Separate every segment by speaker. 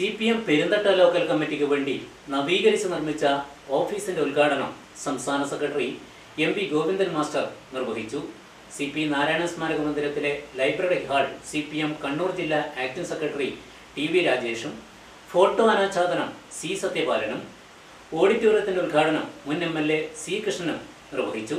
Speaker 1: C P M Peruntatta local കമ്മിറ്റിക്ക് വേണ്ടി നവീകരിച്ച് നിർമ്മിച്ച ഓഫീസിന്റെ ഉദ്ഘാടനം സംസ്ഥാന secretary M P Govindan master നിർവഹിച്ചു. സി പി നാരായണ സ്മാരക മന്ദിരത്തിലെ library hall C P M Kannur ജില്ലാ ആക്ടിംഗ് സെക്രട്ടറി ടി വി രാജേഷും ഫോട്ടോ അനാച്ഛാദനം സി സത്യപാലനും ഓഡിറ്റോറിയത്തിന്റെ ഉദ്ഘാടനം മുൻ എം എൽ എ സി കൃഷ്ണനും നിർവഹിച്ചു.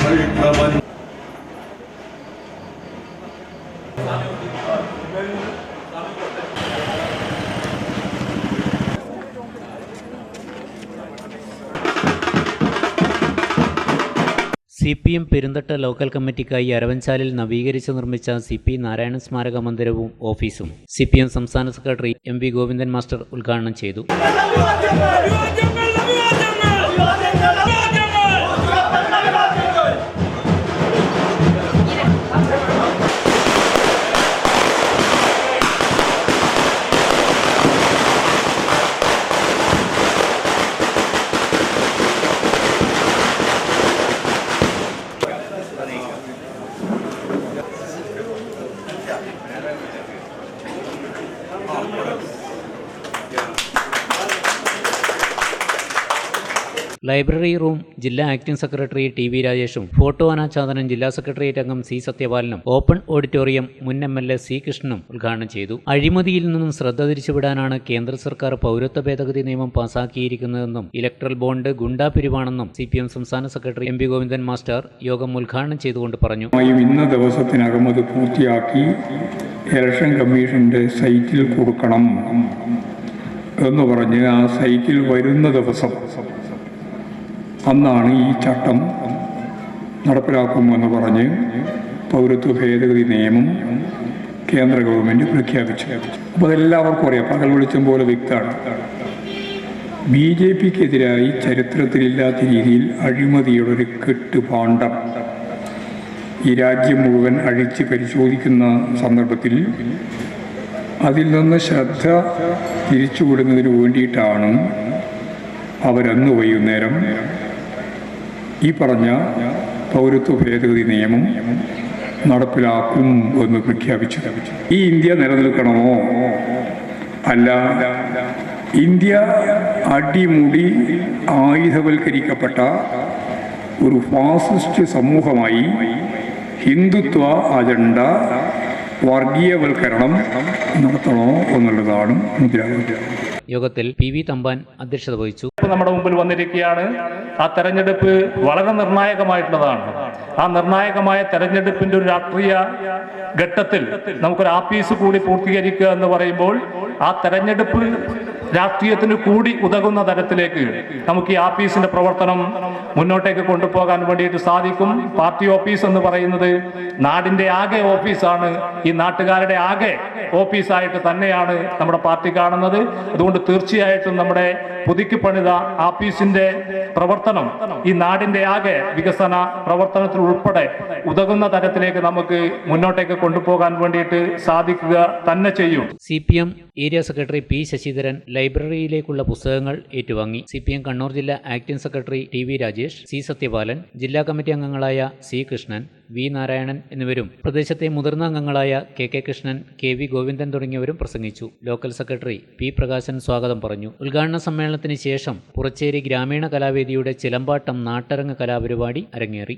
Speaker 1: C P M Peruntatta local കമ്മിറ്റിക്കായി അരവൻചാലിൽ നവീകരിച്ച് നിർമ്മിച്ച സി പി നാരായണ സ്മാരക മന്ദിരവും ഓഫീസും സി പി എം സംസ്ഥാന secretary M V Govindan master ഉദ്ഘാടനം ചെയ്തു. ലൈബ്രറി റൂം ജില്ലാ ആക്ടിംഗ് സെക്രട്ടറി ടി വി രാജേഷും ഫോട്ടോ അനാച്ഛാദനം ജില്ലാ സെക്രട്ടേറിയറ്റ് അംഗം സി സത്യപാലനും ഓപ്പൺ ഓഡിറ്റോറിയം മുൻ എം എൽ എ സി കൃഷ്ണനും ഉദ്ഘാടനം ചെയ്തു. അഴിമതിയിൽ നിന്നും ശ്രദ്ധ തിരിച്ചുവിടാനാണ് കേന്ദ്ര സർക്കാർ പൗരത്വ ഭേദഗതി നിയമം പാസാക്കിയിരിക്കുന്നതെന്നും ഇലക്ട്രൽ ബോണ്ട് ഗുണ്ടാ പിരിവാണെന്നും സി പി എം സംസ്ഥാന secretary M P Govindan master യോഗം ഉദ്ഘാടനം ചെയ്തുകൊണ്ട് പറഞ്ഞു.
Speaker 2: ഇന്ന ദിവസത്തിനകം അത് പൂർത്തിയാക്കി ഇലക്ഷൻ കമ്മീഷന്റെ സൈറ്റിൽ കൊടുക്കണം എന്ന് പറഞ്ഞ് ആ സൈറ്റിൽ വരുന്ന ദിവസം അന്നാണ് ഈ ചട്ടം നടപ്പിലാക്കുമെന്ന് പറഞ്ഞ് പൗരത്വ ഭേദഗതി നിയമം കേന്ദ്ര ഗവൺമെന്റ് പ്രഖ്യാപിച്ചു. അപ്പോൾ അതെല്ലാവർക്കും അറിയാം. പകൽ വെളിച്ചം പോലെ വ്യക്തമാണ്. ബി ജെ പിക്കെതിരായി ചരിത്രത്തിലില്ലാത്ത രീതിയിൽ അഴിമതിയുടെ ഒരു കെട്ടുപാണ്ഡം ഈ രാജ്യം മുഴുവൻ അഴിച്ച് പരിശോധിക്കുന്ന സന്ദർഭത്തിൽ അതിൽ നിന്ന് ശ്രദ്ധ തിരിച്ചുവിടുന്നതിന് വേണ്ടിയിട്ടാണ് അവരന്ന് വൈകുന്നേരം ഈ പറഞ്ഞ പൗരത്വ ഭേദഗതി നിയമം നടപ്പിലാക്കും എന്ന് പ്രഖ്യാപിച്ചു. ഈ ഇന്ത്യ നിലനിൽക്കണമോ? അല്ല. ഇന്ത്യ അടിമുടി ആയുധവൽക്കരിക്കപ്പെട്ട ഒരു ഫാസിസ്റ്റ് സമൂഹമായി ഹിന്ദുത്വ അജണ്ട വർഗീയവൽക്കരണം നടത്തണോ എന്നുള്ളതാണ് മുദ്രാവാക്യം.
Speaker 1: യോഗത്തിൽ പി വി തമ്പാൻ അധ്യക്ഷത വഹിച്ചു.
Speaker 3: നമ്മുടെ മുമ്പിൽ വന്നിരിക്കുകയാണ്. ആ തെരഞ്ഞെടുപ്പ് വളരെ നിർണായകമായിട്ടുള്ളതാണ്. ആ നിർണായകമായ തെരഞ്ഞെടുപ്പിന്റെ ഒരു രാഷ്ട്രീയ ഘട്ടത്തിൽ നമുക്കൊരു ആപ്പീസ് കൂടി പൂർത്തീകരിക്കുക എന്ന് പറയുമ്പോൾ ആ തെരഞ്ഞെടുപ്പ് രാഷ്ട്രീയത്തിന് കൂടി ഉതകുന്ന തരത്തിലേക്ക് നമുക്ക് ഈ ആഫീസിന്റെ പ്രവർത്തനം മുന്നോട്ടേക്ക് കൊണ്ടുപോകാൻ വേണ്ടിയിട്ട് സാധിക്കും. പാർട്ടി ഓഫീസ് എന്ന് പറയുന്നത് നാടിന്റെ ആകെ ഓഫീസാണ്. ഈ നാട്ടുകാരുടെ ആകെ ഓഫീസായിട്ട് തന്നെയാണ് നമ്മുടെ പാർട്ടി കാണുന്നത്. അതുകൊണ്ട് തീർച്ചയായിട്ടും നമ്മുടെ പുതുക്കി പണിത ആഫീസിന്റെ പ്രവർത്തനം ഈ നാടിന്റെ ആകെ വികസന പ്രവർത്തനത്തിൽ ഉൾപ്പെടെ ഉതകുന്ന തരത്തിലേക്ക് നമുക്ക് മുന്നോട്ടേക്ക് കൊണ്ടുപോകാൻ വേണ്ടിയിട്ട് സാധിക്കുക തന്നെ ചെയ്യും.
Speaker 1: C area secretary P Sasidharan ലൈബ്രറിയിലേക്കുള്ള പുസ്തകങ്ങൾ ഏറ്റുവാങ്ങി. സി പി എം കണ്ണൂർ ജില്ലാ acting secretary T V Rajesh C Sathyapalan ജില്ലാ കമ്മിറ്റി അംഗങ്ങളായ സി കൃഷ്ണൻ വി നാരായണൻ എന്നിവരും പ്രദേശത്തെ മുതിർന്ന അംഗങ്ങളായ K K Krishnan K V Govindan തുടങ്ങിയവരും പ്രസംഗിച്ചു. ലോക്കൽ സെക്രട്ടറി പി പ്രകാശൻ സ്വാഗതം പറഞ്ഞു. ഉദ്ഘാടന സമ്മേളനത്തിന് ശേഷം പുറച്ചേരി ഗ്രാമീണ കലാവേദിയുടെ ചിലമ്പാട്ടം നാട്ടരങ്ങ് കലാപരിപാടി അരങ്ങേറി.